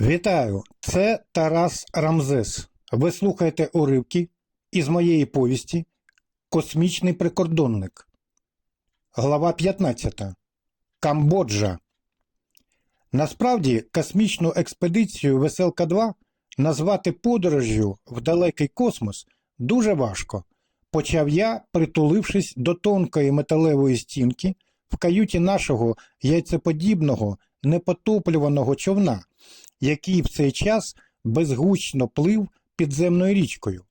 Вітаю, це Тарас Рамзес. Ви слухаєте уривки із моєї повісті Космічний прикордонник. Глава 15. Камбоджа. Насправді, космічну експедицію Веселка 2 назвати подорожжю в далекий космос дуже важко. Почав я, притулившись до тонкої металевої стінки в каюті нашого яйцеподібного непотоплюваного човна, який в цей час безгучно плив підземною річкою.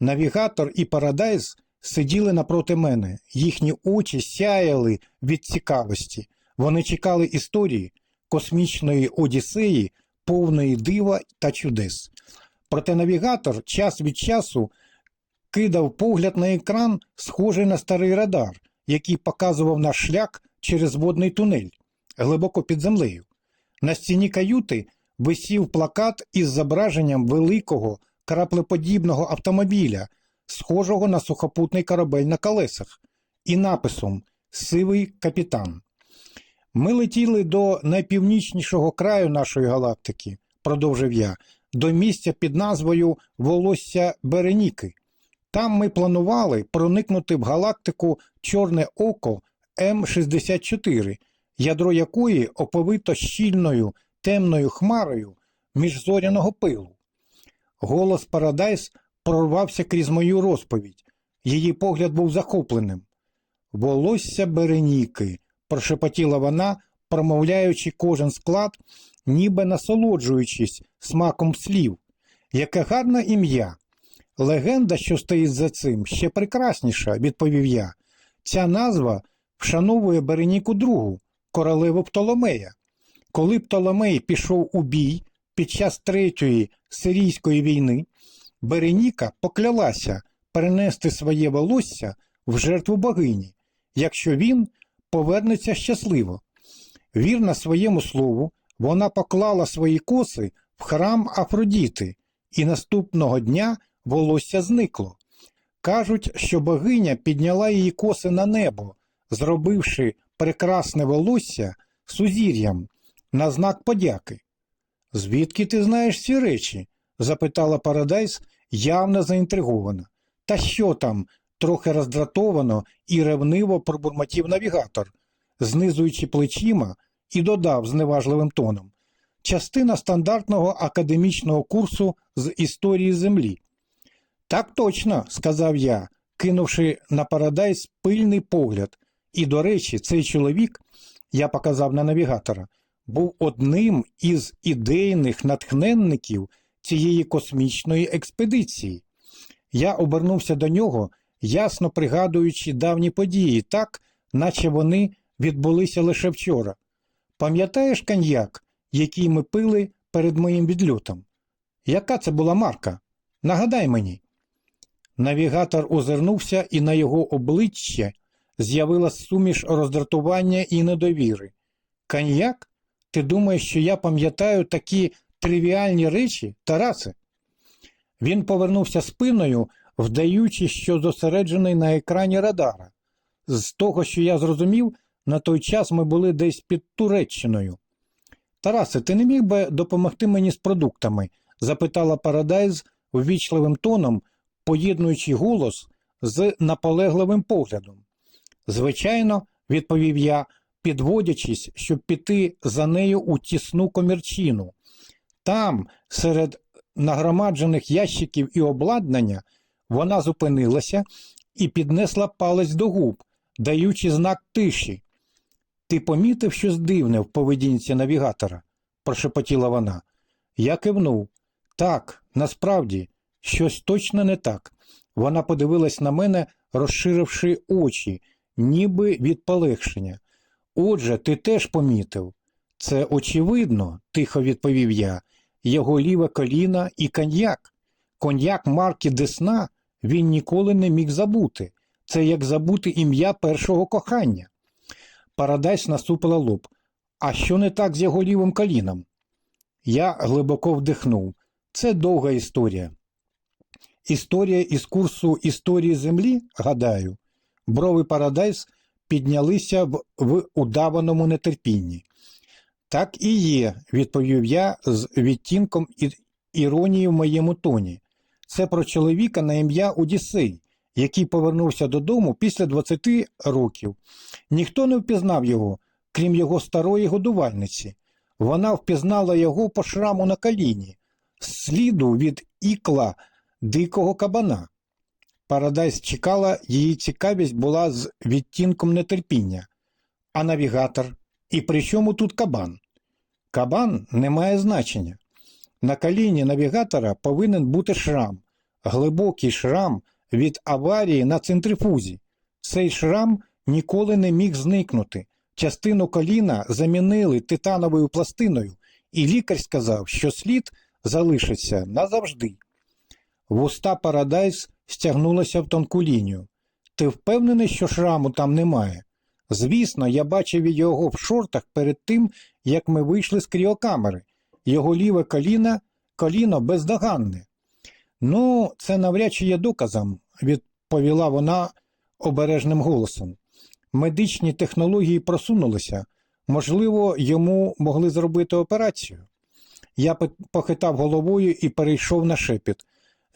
Навігатор і Парадайз сиділи напроти мене, їхні очі сяяли від цікавості. Вони чекали історії космічної одіссеї, повної дива та чудес. Проте навігатор час від часу кидав погляд на екран, схожий на старий радар, який показував наш шлях через водний тунель глибоко під землею. На стіні каюти висів плакат із зображенням великого краплеподібного автомобіля, схожого на сухопутний корабель на колесах, і написом Сивий капітан. Ми летіли до найпівнічнішого краю нашої галактики, продовжив я, до місця під назвою Волосся Береніки. Там ми планували проникнути в галактику Чорне Око М64, ядро якої оповито щільною темною хмарою міжзоряного пилу. Голос Парадайс прорвався крізь мою розповідь. Її погляд був захопленим. Волосся Береніки, прошепотіла вона, промовляючи кожен склад, ніби насолоджуючись смаком слів. Яке гарне ім'я. Легенда, що стоїть за цим, ще прекрасніша, відповів я. Ця назва вшановує Береніку другу, королеву Птоломея. Коли Птоломей пішов у бій під час Третьої сирійської війни, Береніка поклялася перенести своє волосся в жертву богині, якщо він повернеться щасливо. Вірна своєму слову, вона поклала свої коси в храм Афродіти, і наступного дня волосся зникло. Кажуть, що богиня підняла її коси на небо, зробивши прекрасне волосся сузір'ям на знак подяки. Звідки ти знаєш ці речі? запитала Парадайс, явно заінтригована. Та що там? трохи роздратовано і ревниво пробурмотів навігатор, знизуючи плечима, і додав зневажливим тоном частина стандартного академічного курсу з історії Землі. Так точно, сказав я, кинувши на Парадайс пильний погляд. І, до речі, цей чоловік, я показав на навігатора, був одним із ідейних натхненників цієї космічної експедиції. Я обернувся до нього, ясно пригадуючи давні події, так, наче вони відбулися лише вчора. Пам'ятаєш коньяк, який ми пили перед моїм відльотом? Яка це була марка? Нагадай мені. Навігатор озирнувся, і на його обличчя з'явилась суміш роздратування і недовіри. Коньяк? Ти думаєш, що я пам'ятаю такі тривіальні речі, Тарасе? Він повернувся спиною, вдаючи, що зосереджений на екрані радара. З того, що я зрозумів, на той час ми були десь під Туреччиною. Тарасе, ти не міг би допомогти мені з продуктами? запитала Парадайз ввічливим тоном, поєднуючи голос з наполегливим поглядом. Звичайно, відповів я, підводячись, щоб піти за нею у тісну комірчину. Там, серед нагромаджених ящиків і обладнання, вона зупинилася і піднесла палець до губ, даючи знак тиші. Ти помітив щось дивне в поведінці навігатора? прошепотіла вона. Я кивнув. Так, насправді, щось точно не так. Вона подивилась на мене, розширивши очі, ніби від полегшення. Отже, ти теж помітив. Це очевидно, тихо відповів я. Його ліве коліна і коньяк. Коньяк марки Десна він ніколи не міг забути. Це як забути ім'я першого кохання. Парадайс насупила лоб. А що не так з його лівим коліном? Я глибоко вдихнув. Це довга історія. Історія із курсу історії Землі, гадаю, брови Парадайс піднялися в, в удаваному нетерпінні. Так і є, відповів я з відтінком іронії в моєму тоні. Це про чоловіка на ім'я Одіссей, який повернувся додому після 20 років. Ніхто не впізнав його, крім його старої годувальниці. Вона впізнала його по шраму на коліні, сліду від ікла дикого кабана. Парадайс чекала, її цікавість була з відтінком нетерпіння. А навігатор? І при чому тут кабан? Кабан не має значення. На коліні навігатора повинен бути шрам, глибокий шрам від аварії на центрифузі. Цей шрам ніколи не міг зникнути. Частину коліна замінили титановою пластиною, і лікар сказав, що слід залишиться назавжди. Вуста Парадайс стягнулася в тонку лінію. Ти впевнений, що шраму там немає? Звісно, я бачив його в шортах перед тим, як ми вийшли з кріокамери. Його ліве коліно, коліно бездоганне. Ну, це навряд чи є доказом, відповіла вона обережним голосом. Медичні технології просунулися. Можливо, йому могли зробити операцію. Я похитав головою і перейшов на шепіт.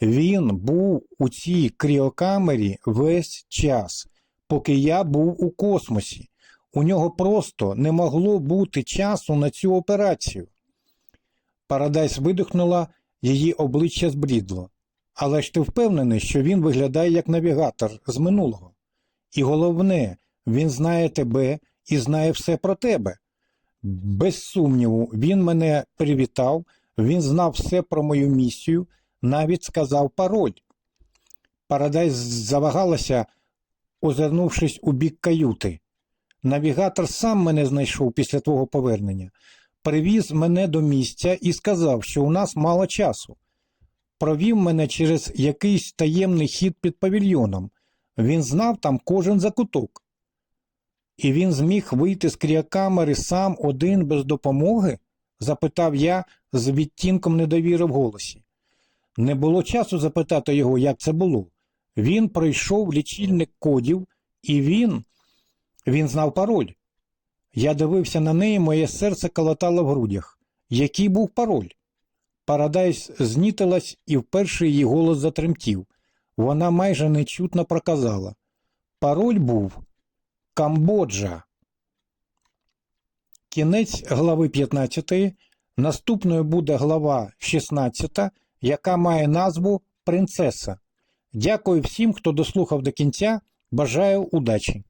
Він був у цій кріокамері весь час, поки я був у космосі. У нього просто не могло бути часу на цю операцію. Парадайс видихнула, її обличчя збрідло. Але ж ти впевнений, що він виглядає як навігатор з минулого. І головне, він знає тебе і знає все про тебе. Без сумніву, він мене привітав, він знав все про мою місію, навіть сказав пароль. Парадайс завагалася, озирнувшись у бік каюти. Навігатор сам мене знайшов після твого повернення, привіз мене до місця і сказав, що у нас мало часу. Провів мене через якийсь таємний хід під павільйоном. Він знав там кожен закуток. І він зміг вийти з кріокамери сам один без допомоги? запитав я з відтінком недовіри в голосі. Не було часу запитати його, як це було. Він пройшов лічильник кодів, і він. Він знав пароль. Я дивився на неї, моє серце калатало в грудях. Який був пароль? Парадайс знітилась, і вперше її голос затремтів. Вона майже нечутно проказала. Пароль був Камбоджа. Кінець глави 15. Наступною буде глава 16, яка має назву Принцеса. Дякую всім, хто дослухав до кінця. Бажаю удачі!